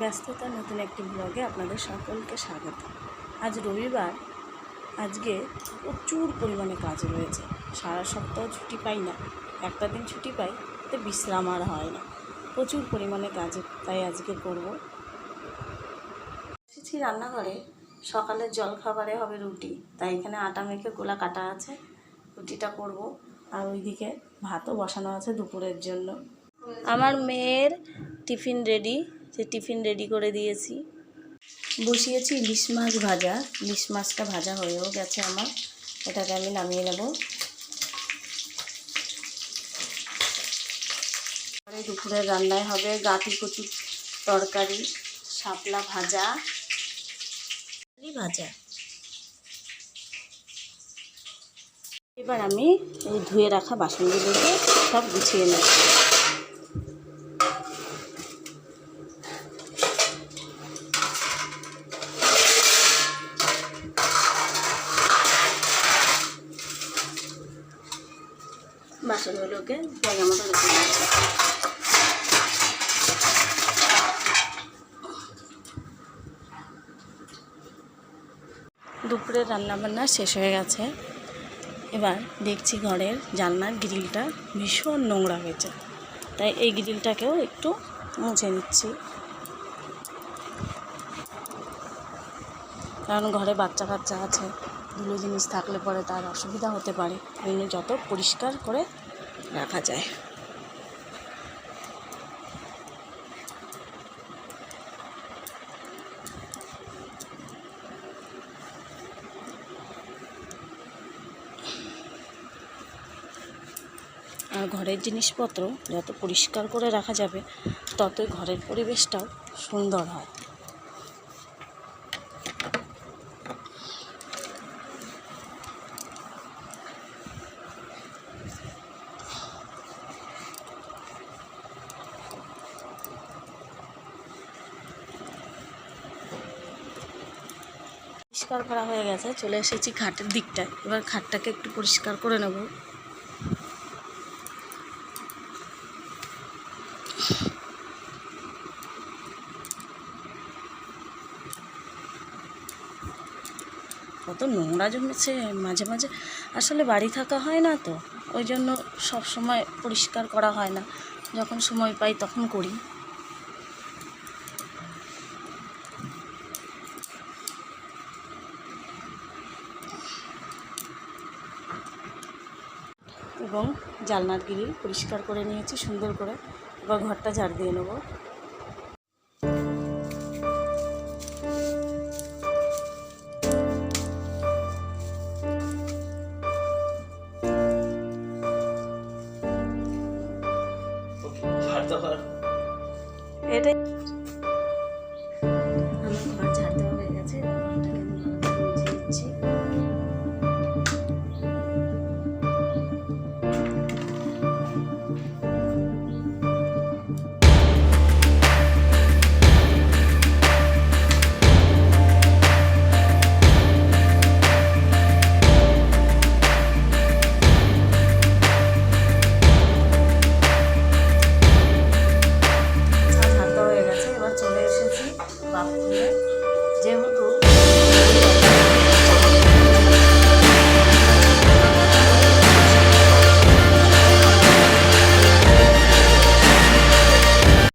ব্যস্ততা নতুন একটি ব্লগে আপনাদের সকলকে স্বাগত। আজ রবিবার, আজকে প্রচুর পরিমাণে কাজ রয়েছে। সারা সপ্তাহ ছুটি পাই না। একটা দিন ছুটি পাই তো বিশ্রাম আর হয় না। প্রচুর পরিমাণে কাজ তাই আজকে করব। এসেছি রান্নাঘরে। সকালের জলখাবারে হবে রুটি, তাই এখানে আটা মেখে গোলা কাটা আছে। রুটিটা করব আর ওইদিকে ভাতও বসানো আছে দুপুরের জন্য। আমার মেয়ের টিফিন রেডি সে টিফিন রেডি করে দিয়েছি। বসিয়েছি ইলিশ মাছ ভাজা। ইলিশ মাছটা ভাজা হয়েও গেছে আমার। এটাকে আমি নামিয়ে নেব। পরে দুপুরের রান্নায় হবে গাঁটি কচু তরকারি শাপলা ভাজা। ভাজা। এবার আমি এই ধুয়ে রাখা বাসনগুলোকে সব গুছিয়ে নেব। বাসনগুলোকে জায়গা মতো রেখে দিচ্ছি দুপুরের রান্নাবান্না শেষ হয়ে গেছে। এবার দেখছি ঘরের জানলার গ্রিলটা ভীষণ নোংরা হয়েছে। তাই এই গ্রিলটাকেও একটু মুছে নিচ্ছি। কারণ ঘরে বাচ্চা কাচ্চা আছে। ধুলো জিনিস থাকলে পরে তার অসুবিধা হতে পারে। ওই জন্য যত পরিষ্কার করে রাখা যায়। আর ঘরের জিনিসপত্র যত পরিষ্কার করে রাখা যাবে, ততই ঘরের পরিবেশটাও সুন্দর হয়। পরিষ্কার করা হয়ে গেছে, চলে এসেছি খাটের দিকটায়। এবার খাটটাকে একটু পরিষ্কার করে নেব। কত নোংরা জমেছে, মাঝে মাঝে আসলে বাড়ি থাকা হয় না তো, ওই জন্য সব সময় পরিষ্কার করা হয় না। যখন সময় পাই তখন করি। এবং জালনার গ্রিল পরিষ্কার করে নিয়েছি সুন্দর করে। এবার ঘরটা ঝাড় দিয়ে নেব। এটাই বাপ। খুলে